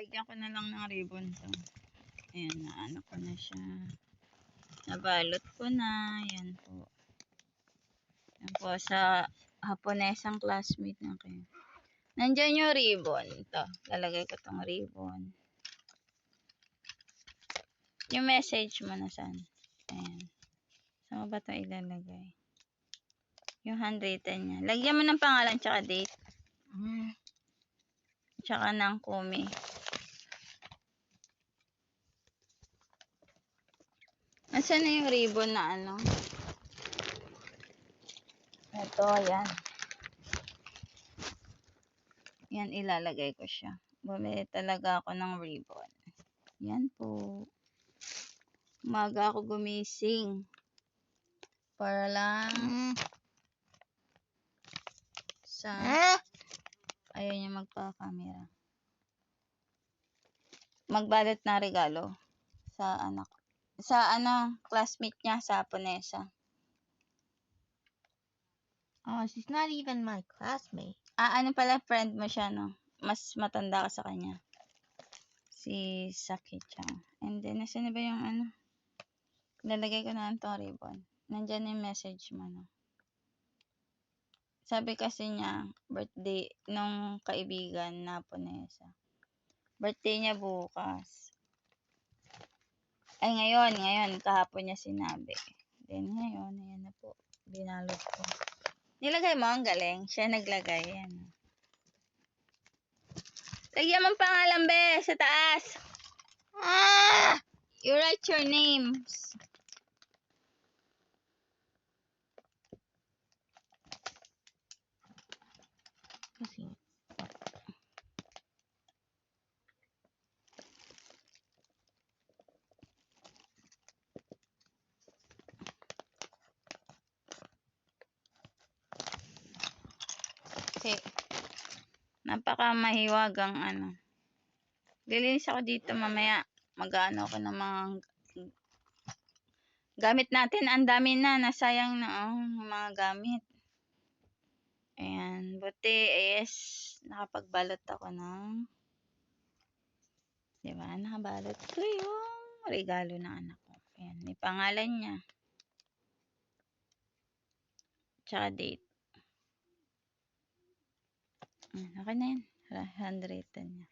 lalagyan ko na lang ng ribbon to. Ayan, naano ko na siya. Nabalot ko na. Ayan po. Ayan po sa Haponesang classmate na kayo. Nandyan yung ribbon. Ito, lalagay ko tong ribbon. Yung message mo na saan? Ayan. Saan mo ba ito ilalagay? Yung handwritten niya. Lagyan mo ng pangalan tsaka date. Mm. Tsaka ng kumi. Nasaan na yung ribbon na ano? Ito, yan. Yan, ilalagay ko siya. Bumili talaga ako ng ribbon. Yan po. Umaga ako gumising. Para lang Mm. sa... Ah! Ayaw niya magpa-camera. Magbalot na regalo sa anak. Sa ano, classmate niya sa Ponesa. Oh, she's not even my classmate. Ah, ano pala, friend mo siya, no? Mas matanda ka sa kanya. Si Saki-chan. And then, nasa na ba yung ano? Lalagay ko na lang tong ribbon. Nandyan yung message mo, no? Sabi kasi niya, birthday nung kaibigan na Ponesa. Birthday niya bukas. Ay, ngayon, ngayon, kahapon niya sinabi. Then, ngayon, ayan na po. Binalot ko. Nilagay mo, ang galing. Siya naglagay. Yan. Lagyan mo ang pangalan, be, sa taas. Ah! You write your names. Okay. Napaka mahiwagang ano. Lilinis ako dito mamaya. Mag-ano ako ng mga gamit natin. Ang dami na. Nasayang na oh, mga gamit. Ayan. Buti is nakapagbalot ako ng Diba? Nakabalot ko yung regalo ng anak ko. Ayan. May pangalan niya. Tsaka date. Ayan, okay na yan. Handwritten niya.